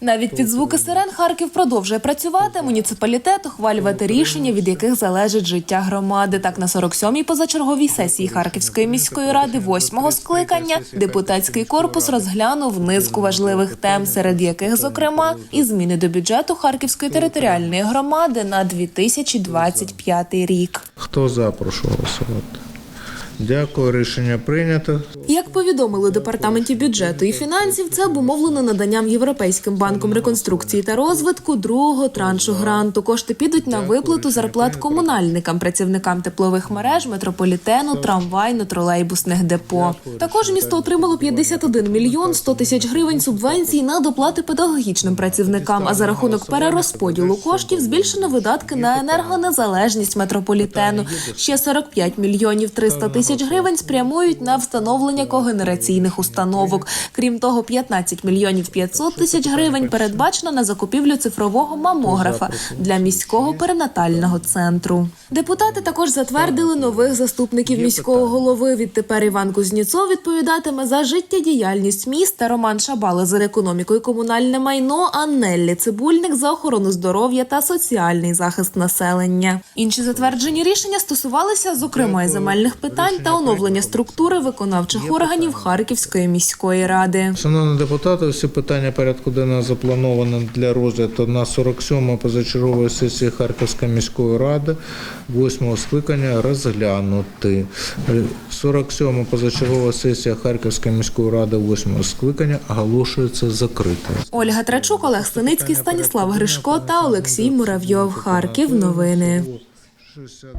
Навіть під звуки сирен Харків продовжує працювати. Муніципалітет ухвалювати рішення, від яких залежить життя громади. Так на 47-й позачерговій сесії Харківської міської ради, восьмого скликання, депутатський корпус розглянув низку важливих тем, серед яких, зокрема, і зміни до бюджету Харківської територіальної громади на 2025 рік. Хто за, прошу голосувати. Дякую, рішення прийнято. Як повідомили департаменті бюджету і фінансів, це обумовлено наданням Європейським банком реконструкції та розвитку другого траншу гранту. Кошти підуть на виплату зарплат комунальникам, працівникам теплових мереж, метрополітену, трамвайно-тролейбусних депо. Також місто отримало 51 мільйон 100 тисяч гривень субвенцій на доплати педагогічним працівникам. А за рахунок перерозподілу коштів збільшено видатки на енергонезалежність метрополітену. Ще 45 мільйонів 300 тисяч гривень спрямують на встановлення когенераційних установок. Крім того, 15 мільйонів 500 тисяч гривень передбачено на закупівлю цифрового мамографа для міського перинатального центру. Депутати також затвердили нових заступників міського голови. Відтепер Іван Кузніцов відповідатиме за життєдіяльність міста. Роман Шабала за економіку і комунальне майно, а Неллі Цибульник за охорону здоров'я та соціальний захист населення. Інші затверджені рішення стосувалися, зокрема, і земельних питань та оновлення структури виконавчих органів Харківської міської ради. Шановні депутати, всі питання порядку денного заплановано для розгляду на 47-му позачергової сесії Харківської міської ради 8-го скликання розглянути. 47-му позачергова сесія Харківської міської ради 8-го скликання оголошується закритою. Ольга Трачук, Олег Синицький, Станіслав Гришко та Олексій Муравйов. Харків. Новини. 60.